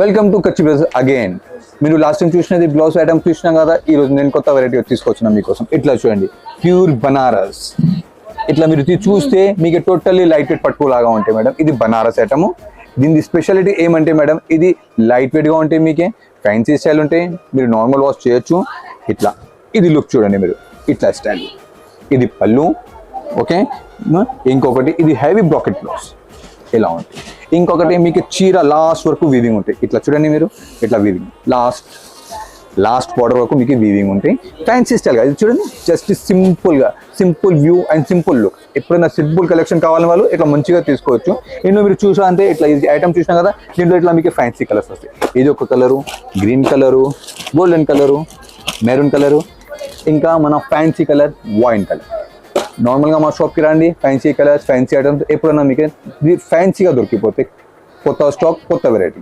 Welcome to Kachchi brothers again మీరు last time చూసినది blouse items చూసినాం కదా ఈ రోజు నేను కొత్త వెరైటీ తీసుకొచ్చిన మీకోసం. ఇట్లా చూడండి ప్యూర్ బనారస్ ఇట్లా మీరు చూస్తే మీకు టోటల్లీ లైట్ వెయిట్ పట్టుకోలాగా ఉంటాయి మేడం ఇది బనారస్ ఐటమ్ దీని స్పెషాలిటీ ఏమంటే మేడం ఇది లైట్ వెయిట్గా ఉంటాయి మీకే ఫ్యాన్సీ స్టైల్ ఉంటాయి మీరు నార్మల్ వాష్ చేయొచ్చు. ఇట్లా. ఇది లుక్ చూడండి మీరు ఇట్లా స్టైల్ ఇది పళ్ళు ఓకే ఇంకొకటి ఇది హెవీ బ్రాకెట్ బ్లౌజ్ ఇలా ఉంటుంది ఇంకొకటి మీకు చీర లాస్ట్ వరకు వీవింగ్ ఉంటాయి. ఇట్లా చూడండి మీరు. ఇట్లా వీవింగ్ లాస్ట్ లాస్ట్ బార్డర్ వరకు మీకు వీవింగ్ ఉంటాయి. ఫ్యాన్సీ స్టైల్ ఇది చూడండి. జస్ట్ సింపుల్గా simple view and simple look ఎప్పుడైనా సింపుల్ కలెక్షన్ కావాలని వాళ్ళు ఇట్లా మంచిగా తీసుకోవచ్చు. నేను మీరు చూసా అంటే ఇట్లా ఇది ఐటమ్ చూసినా కదా దీంట్లో ఇట్లా మీకు ఫ్యాన్సీ కలర్స్ వస్తాయి. ఇది ఒక colour green colour golden colour maroon colour ఇంకా మన ఫ్యాన్సీ కలర్ వైన్ కలర్ నార్మల్గా మా షాప్కి రండి ఫ్యాన్సీ కలర్స్ ఫ్యాన్సీ ఐటమ్స్ ఎప్పుడన్నా మీకు ఫ్యాన్సీగా దొరికిపోతాయి కొత్త స్టాక్ కొత్త వెరైటీ